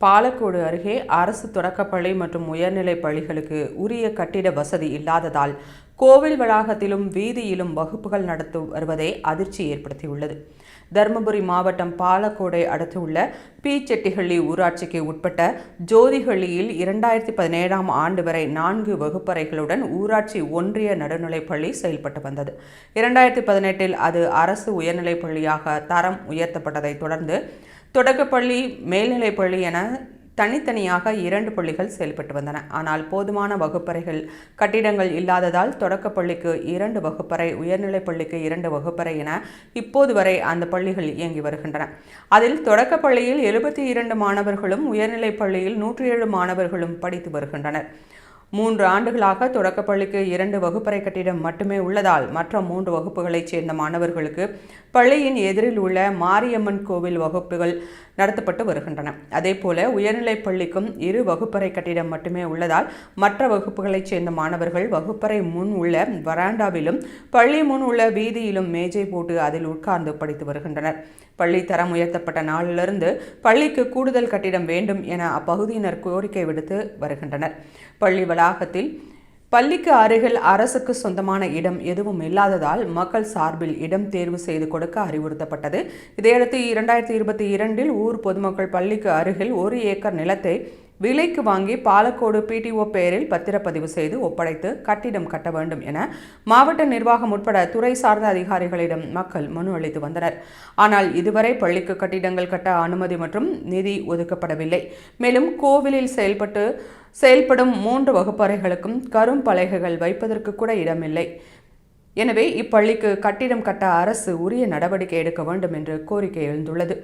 பாலக்கோடு அருகே அரசு தொடக்கப்பள்ளி மற்றும் உயர்நிலைப் பள்ளிகளுக்கு உரிய கட்டிட வசதி இல்லாததால் கோவில் வளாகத்திலும் வீதியிலும் வகுப்புகள் நடத்தி வருவதே அதிர்ச்சி ஏற்படுத்தியுள்ளது. தருமபுரி மாவட்டம் பாலக்கோடை அடுத்துள்ள பி ஊராட்சிக்கு உட்பட்ட ஜோதிஹள்ளியில் இரண்டாயிரத்தி பதினேழாம் ஆண்டு வரை நான்கு வகுப்பறைகளுடன் ஊராட்சி ஒன்றிய நடுநிலைப்பள்ளி செயல்பட்டு வந்தது. இரண்டாயிரத்தி பதினெட்டில் அது அரசு உயர்நிலைப் பள்ளியாக தரம் உயர்த்தப்பட்டதைத் தொடர்ந்து தொடக்கப்பள்ளி மேல்நிலைப்பள்ளி என தனித்தனியாக இரண்டு பள்ளிகள் செயல்பட்டு வந்தன. ஆனால் போதுமான வகுப்பறைகள் கட்டிடங்கள் இல்லாததால் தொடக்கப்பள்ளிக்கு இரண்டு வகுப்பறை உயர்நிலைப் பள்ளிக்கு இரண்டு வகுப்பறை என இப்போது வரை அந்த பள்ளிகள் இயங்கி வருகின்றன. அதில் தொடக்கப்பள்ளியில் எழுபத்தி இரண்டு மாணவர்களும் உயர்நிலைப் பள்ளியில் நூற்றி ஏழு மாணவர்களும் படித்து வருகின்றனர். மூன்று ஆண்டுகளாக தொடக்கப்பள்ளிக்கு இரண்டு வகுப்பறை கட்டிடம் மட்டுமே உள்ளதால் மற்ற மூன்று வகுப்புகளைச் சேர்ந்த மாணவர்களுக்கு பள்ளியின் எதிரில் உள்ள மாரியம்மன் கோவில் வகுப்புகள் நடத்தப்பட்டு வருகின்றன. அதேபோல உயர்நிலைப் பள்ளிக்கும் இரு வகுப்பறை கட்டிடம் மட்டுமே உள்ளதால் மற்ற வகுப்புகளைச் சேர்ந்த மாணவர்கள் வகுப்பறை முன் உள்ள வராண்டாவிலும் பள்ளி முன் உள்ள வீதியிலும் மேஜை போட்டு அதில் உட்கார்ந்து படித்து வருகின்றனர். பள்ளி தரம் உயர்த்தப்பட்ட நாளிலிருந்து பள்ளிக்கு கூடுதல் கட்டிடம் வேண்டும் என அப்பகுதியினர் கோரிக்கை விடுத்து வருகின்றனர். பள்ளி வளாகத்தில் பள்ளிக்கு அருகில் அரசுக்கு சொந்தமான இடம் எதுவும் இல்லாததால் மக்கள் சார்பில் இடம் தேர்வு செய்து கொடுக்க அறிவுறுத்தப்பட்டது. இதையடுத்து இரண்டாயிரத்தி இருபத்தி இரண்டில் ஊர் பொதுமக்கள் பள்ளிக்கு அருகில் ஒரு ஏக்கர் நிலத்தை விலைக்கு வாங்கி பாலக்கோடு பிடிஓ பெயரில் பத்திரப்பதிவு செய்து ஒப்படைத்து கட்டிடம் கட்ட வேண்டும் என மாவட்ட நிர்வாகம் உட்பட துறை சார்ந்த அதிகாரிகளிடம் மக்கள் மனு அளித்து வந்தனர். ஆனால் இதுவரை பள்ளிக்கு கட்டிடங்கள் கட்ட அனுமதி மற்றும் நிதி ஒதுக்கப்படவில்லை. மேலும் கோவிலில் செயல்பட்டு செயல்படும் மூன்று வகுப்பறைகளுக்கும் கரும் பலகைகள் வைப்பதற்கு கூட இடமில்லை. எனவே இப்பள்ளிக்கு கட்டிடம் கட்ட அரசு உரிய நடவடிக்கை எடுக்க வேண்டும் என்று கோரிக்கை எழுந்துள்ளது.